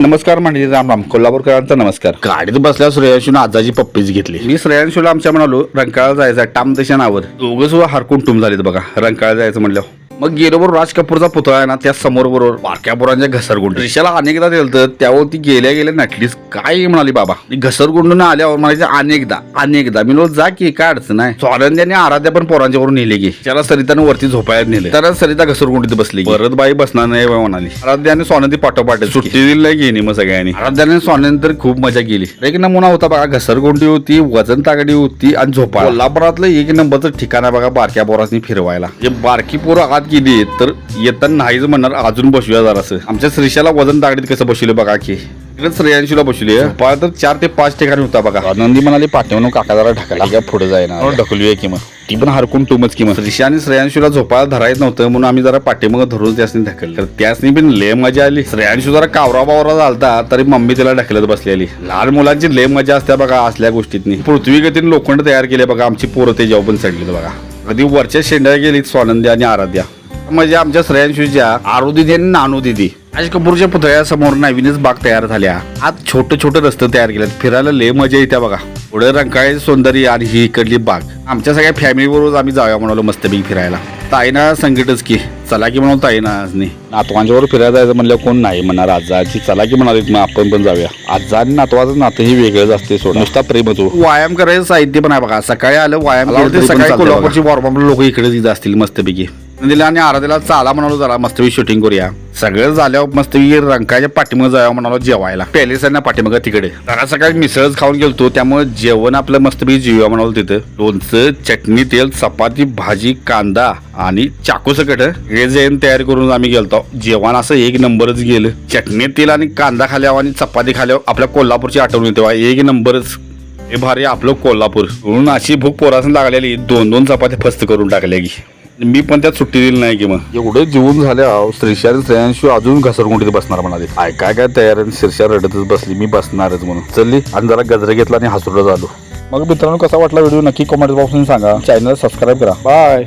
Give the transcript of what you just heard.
नमस्कार म्हणजे राम राम. कोल्हापूरकरांचा नमस्कार. गाडीत बसल्या श्रेयांशून आजाची पप्पीच घेतली. मी श्रेयांशूला आमच्या म्हणालो रंकाळा जायचा टाम तशा नावर दोघं सुद्धा हरकून टुम झालेत बघा. रंकाळा जायचं म्हणलं मग गेलो बरोबर राज कपूरचा पुतळा आहे ना त्या समोर बरोबर बारक्या पोरांच्या घसरगुंड. रिशाला अनेकदा दिलं त्यावर ती गेल्या गेल्या नटलीस काय म्हणाली बाबा? घसरगुंडून आल्यावर म्हणायचे अनेकदा अनेकदा. मी जा की काय अडचण आहे स्वानंदी आणि आराध्या पण पोरांच्या वरून नेले की. त्याला सरिताने वरती झोपायला नेले. तर सरिता घसरगुंडीत बसली परत बाई बसणार नाही म्हणाली. आराध्या आणि स्वानंदी पाठोपाठ सुट्टी दिली नाही गेली मग सगळ्यांनी. आराध्याने स्वानंदी तर खूप मजा केली. एक नमुना होता बघा घसरगुंडी होती वजन तागडी होती आणि झोपा. कोल्हापुरातलं एक नंबरचं ठिकाण आहे बघा बारक्या पोरासनी फिरवायला. जे बारकी पोरं आत गेली तर येताना नाहीच म्हणणार अजून बसूया जरासं आमच्या श्रीशाला वजन तागडीत कसं बसवलं बघा की इकडे श्रेयांशीला पाय तर चार ते पाच ठिकाणी होता बघा. आनंदी म्हणाली पाठवून काका जरा ढकला पुढे जाईना. ढकलूया की मग. ती पण हरकून टुमच की मग. श्रीशा आणि श्रेयांशूला झोपायला धरायचं नव्हतं म्हणून आम्ही जरा पाठीमागं धरून त्यासनी ढकल तर त्यासनी पण लय मजा आली. श्रेयांशू जरा कावरा बावरा झालता तरी मम्मी तिला ढकलत बसलेली. लहान मुलांची लय मजा असते बघा असल्या गोष्टीतनी. पृथ्वी गतीने लोखंड तयार केले बघा आमची पोरं ते जेव्हा पण चढली बघा. कधी वरच्या शेंड्या गेलीत स्वानंदी आणि आराध्या. म्हणजे आमच्या श्रेयांशूच्या आरुदिदी आणि नानू दिदी राज कपूरच्या पुतळ्यासमोर नवीनच बाग तयार झाल्या. आज छोटे छोटे रस्ते तयार केलेत. फिरायला लय मजा येत्या बघा. पुढे रंकाळे सौंदर्य आणि ही इकडली बाग. आमच्या सगळ्या फॅमिली बरोबर आम्ही जाऊया म्हणालो मस्तपैकी फिरायला. ताईना संकटच की. चला की म्हणून ताईना आज नाही. नातवांच्या बरोबर फिरायला जायचं म्हणलं कोण नाही म्हणणार. आजाची चला की म्हणाली मग आपण पण जाऊया. आजा आणि नातवाचं नातं ही वेगळंच असते सोड. नुसता प्रेमच हो. व्यायाम करायचं साहित्य पण आहे बघा. सकाळी आलं व्यायाम केलं सकाळी कोल्हापूरची वॉर्मअप लोक इकडे येत असतील मस्तपैकी. दिला आणि आराध्याला चाला म्हणालो जरा मस्तपैकी शूटिंग करूया. सगळं झाल्यावर मस्तपैकी रंकाच्या पाठीमाग जावं म्हणालो जेवायला. पॅलेस पाठीमाग तिकडे. जरा सकाळी मिसळच खाऊन गेलतो त्यामुळे जेवण आपलं मस्तपैकी जेवूया म्हणालो तिथं. लोणचं चटणी तेल चपाती भाजी कांदा आणि चाकू सकट. हे जेवण तयार करून आम्ही गेलतो. जेवण असं एक नंबरच गेलं. चटणी तेल आणि कांदा खाल्यावर आणि चपाती खाल्यावर आपल्या कोल्हापूरची आठवण येते बा. एक नंबरच. हे भारी आपलं कोल्हापूर. म्हणून अशी भूक पोरासून लागलेली. दोन दोन चपात्या फस्त करून टाकल्या की. मी पण त्यात सुट्टी दिली नाही की मग. एवढं जीवन झाल्या श्रीशा आणि श्रेयांशू अजून घसरगुंडीत बसणार म्हणाले. काय काय काय तयार आणि श्रीशा रडतच बसली. मी बसणारच म्हणून. चलली आणि जरा गजरा घेतला आणि हसुरला झालो मग मित्रांनो कसा वाटला व्हिडिओ? नक्की कमेंट बॉक्समध्ये सांगा. चॅनल सबस्क्राईब करा. बाय